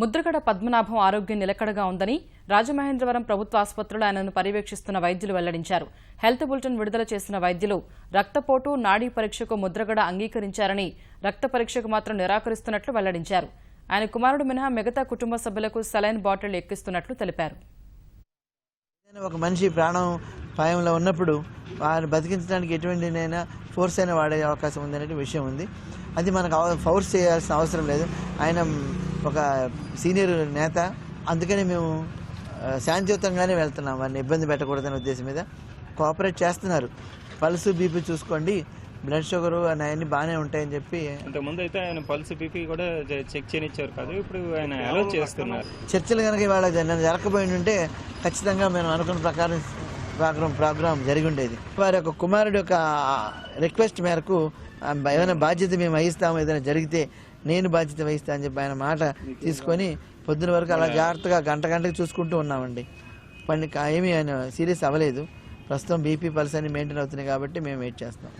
ముద్రగడ పద్మనాభం ఆరోగ్యం నిలకడగా ఉందని రాజమహేంద్రవరం ప్రభుత్వ ఆసుపత్రిలో ఆయనను పర్యవేక్షిస్తున్న వైద్యులు వెల్లడించారు. హెల్త్ బులెటిన్ విడుదల చేసిన వైద్యులు రక్తపోటు నాడీ పరీక్షకు ముద్రగడ అంగీకరించారని రక్త పరీక్షకు మాత్రం నిరాకరిస్తున్నట్లు వెల్లడించారు. ఆయన కుమారుడు మినహా మిగతా కుటుంబ సభ్యులకు సెలైన్ బాటిల్ ఎక్కిస్తున్నట్లు తెలిపారు. ఒక మనిషి ప్రాణం పాయంలో ఉన్నప్పుడు వారిని బతికించడానికి ఎటువంటినైనా ఫోర్స్ అయినా వాడే అవకాశం ఉందనే విషయం ఉంది. అది మనకు ఫోర్స్ చేయాల్సిన అవసరం లేదు. ఆయన ఒక సీనియర్ నేత. అందుకని మేము శాంతియుతంగానే వెళ్తున్నాం. వారిని ఇబ్బంది పెట్టకూడదనే ఉద్దేశం మీద కోఆపరేట్ చేస్తున్నారు. పల్స్ బీపీ చూసుకోండి. బ్లడ్ షుగరు అవన్నీ బాగానే ఉంటాయని చెప్పి. ఇంతకుముందు అయితే ఆయన పల్స్ బీపీ కూడా చెక్ చేయనిచ్చారు కాదు. ఇప్పుడు ఆయన అలో చేస్తున్నారు. చర్చలు కనుక ఇవాళ జరగకపోయి ఉంటే ఖచ్చితంగా మేము అనుకున్న ప్రకారం ప్రోగ్రామ్ ప్రోగ్రామ్ జరిగి ఉండేది. వారి యొక్క కుమారుడు యొక్క రిక్వెస్ట్ మేరకు ఏమైనా బాధ్యత మేము వహిస్తాము ఏదైనా జరిగితే నేను బాధ్యత వహిస్తా అని చెప్పి ఆయన మాట తీసుకొని పొద్దున వరకు అలా జాగ్రత్తగా గంట గంటకి చూసుకుంటూ ఉన్నామండి. పండి ఏమీ ఆయన సీరియస్ అవ్వలేదు. ప్రస్తుతం బీపీ పల్స్ అని మెయింటైన్ అవుతున్నాయి కాబట్టి మేము వెయిట్ చేస్తాం